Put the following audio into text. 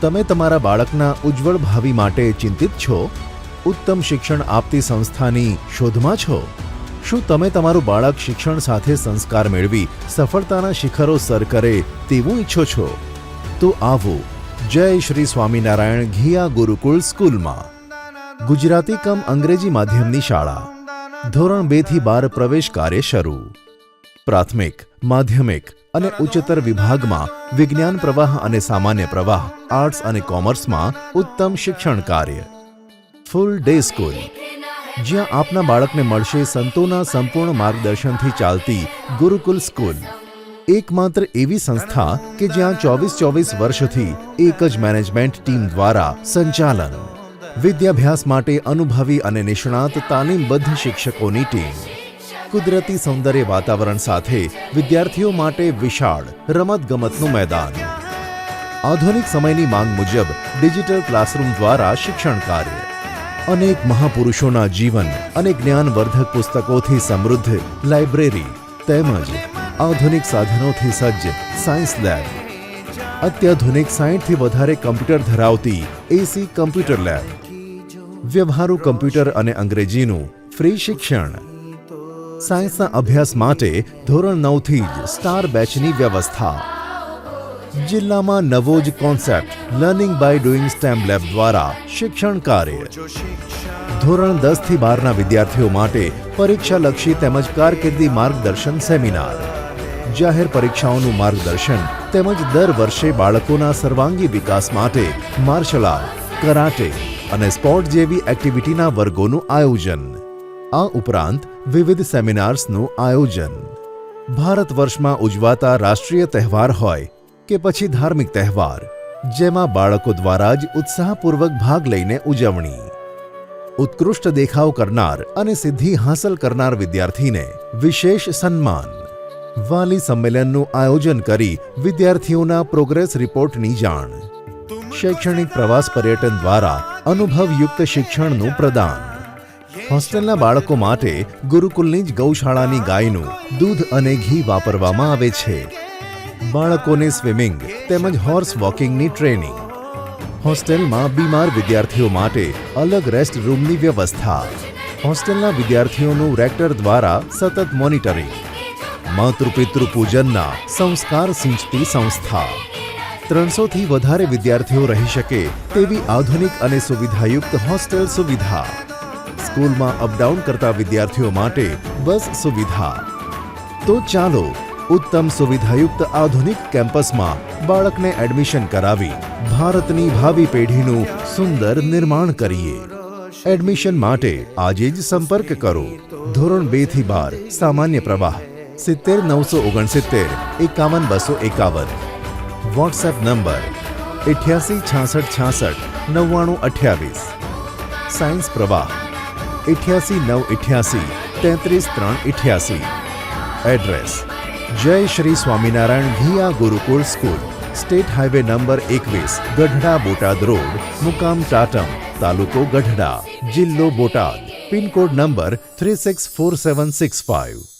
તમે તમારા બાળકના ઉજ્જવળ ભાવિ માટે ચિંતિત છો? ઉત્તમ શિક્ષણ આપતી સંસ્થાની શોધમાં છો? શું તમે તમારું બાળક શિક્ષણ સાથે સંસ્કાર મેળવી સફળતાના શિખરો સર કરે તેવું ઈચ્છો છો? તો આવો, જય શ્રી સ્વામિનારાયણ ઘિયા ગુરુકુળ સ્કૂલમાં. ગુજરાતી કમ અંગ્રેજી માધ્યમની શાળા. ધોરણ બેથી બાર પ્રવેશ કાર્ય શરૂ. પ્રાથમિક, માધ્યમિક અને ઉચ્ચતર વિભાગમાં વિજ્ઞાન પ્રવાહ અને સામાન્ય પ્રવાહ, આર્ટ્સ અને કોમર્સમાં ઉત્તમ શિક્ષણ કાર્ય. Full day school. જ્યાં આપના બાળકને મળશે સંતોના સંપૂર્ણ માર્ગદર્શનથી ચાલતી ગુરુકુલ સ્કૂલ. એકમાત્ર એવી સંસ્થા કે જ્યાં ચોવીસ ચોવીસ વર્ષથી એક જ મેનેજમેન્ટ ટીમ દ્વારા સંચાલન, વિદ્યાભ્યાસ માટે અનુભવી અને નિષ્ણાત તાલીમબદ્ધ શિક્ષકોની ટીમ. કુદરતી સૌંદર્ય વાતાવરણ સાથે વિદ્યાર્થીઓ માટે વિશાળ રમતગમતનું મેદાન. આધુનિક સમયની માંગ મુજબ ડિજિટલ ક્લાસરૂમ દ્વારા શિક્ષણ કાર્ય. અનેક મહાપુરુષોના જીવન અને જ્ઞાનવર્ધક પુસ્તકોથી સમૃદ્ધ લાઇબ્રેરી તેમજ આધુનિક સાધનોથી સજ્જ સાયન્સ લેબ. અત્યાધુનિક સાહીઠથી વધારે કમ્પ્યુટર ધરાવતી એસી કમ્પ્યુટર લેબ. વ્યવહારુ કમ્પ્યુટર અને અંગ્રેજીનું ફ્રી શિક્ષણ સાયન્સના અભ્યાસ માટે ધોરણ નવથી જ સ્ટાર બેચની વ્યવસ્થા. જિલ્લામાં નવો જ concept learning by doing STEM lab દ્વારા શિક્ષણ કાર્ય. ધોરણ દસથી બારના વિદ્યાર્થીઓ માટે પરીક્ષાલક્ષી તેમજ કારકિર્દી માર્ગદર્શન સેમિનાર. જાહેર પરીક્ષાઓનું માર્ગદર્શન તેમજ દર વર્ષે બાળકોના સર્વાંગી વિકાસ માટે માર્શલ આર્ટ કરાટે અને સ્પોર્ટ જેવી એક્ટિવિટીના વર્ગોનું આયોજન. આ ઉપરાંત વિવિધ સેમિનાર્સનું આયોજન. ભારત વર્ષમાં ઉજવાતા રાષ્ટ્રીય તહેવાર હોય કે પછી ધાર્મિક તહેવાર, જેમાં બાળકો દ્વારા જ ઉત્સાહપૂર્વક ભાગ લઈને ઉજવણી. ઉત્કૃષ્ટ દેખાવ કરનાર અને સિદ્ધિ હાંસલ કરનાર વિદ્યાર્થીને વિશેષ સન્માન. વાલી સંમેલનનું આયોજન કરી વિદ્યાર્થીઓના પ્રોગ્રેસ રિપોર્ટની જાણ. શૈક્ષણિક પ્રવાસ પર્યટન દ્વારા અનુભવયુક્ત શિક્ષણનું પ્રદાન. હોસ્ટેલના બાળકો માટે ગુરુકુલની જ ગૌશાળાની ગાયનું દૂધ અને ઘી વાપરવામાં આવે છે. બાળકોને સ્વિમિંગ તેમજ હોર્સ વોકિંગની ટ્રેનિંગ. હોસ્ટેલમાં બીમાર વિદ્યાર્થીઓ માટે અલગ રેસ્ટ રૂમની વ્યવસ્થા. હોસ્ટેલના વિદ્યાર્થીઓનું રેક્ટર દ્વારા સતત મોનિટરિંગ. માતૃપિતૃ પૂજનના સંસ્કાર સિંચતી સંસ્થા. ત્રણસોથી વધારે વિદ્યાર્થીઓ રહી શકે તેવી આધુનિક અને સુવિધાયુક્ત હોસ્ટેલ સુવિધા. સ્કૂલમાં અપડાઉન કરતા વિદ્યાર્થીઓ માટે બસ સુવિધા. તો ચાલો, ઉત્તમ સુવિધાયુક્ત આધુનિક કેમ્પસમાં બાળકને એડમિશન કરાવી ભારતની ભાવિ પેઢીનું સુંદર નિર્માણ કરીએ. એડમિશન માટે આજે જ સંપર્ક કરો. ધોરણ બેથી બાર, સામાન્ય પ્રવાહ, સિત્તેર નવસો ઓગણસિત્તેર, એકાવન બસો એકાવન. વોટ્સએપ નંબર અઠ્યાસી છાસઠ છાસઠ, નવ્વાણું અઠ્યાવીસ. સાયન્સ પ્રવાહ અઠ્યાસી નવ અઠ્યાસી તેત્રીસ ત્રણ અઠ્યાસી address Jay Shri Swaminarayan Ghiya Gurukul school. State highway number એકવીસ, ગઢડા બોટાદ રોડ, મુકામ ટાટમ, તાલુકો ગઢડા. જિલ્લો Botad. Pin code number three six four seven six five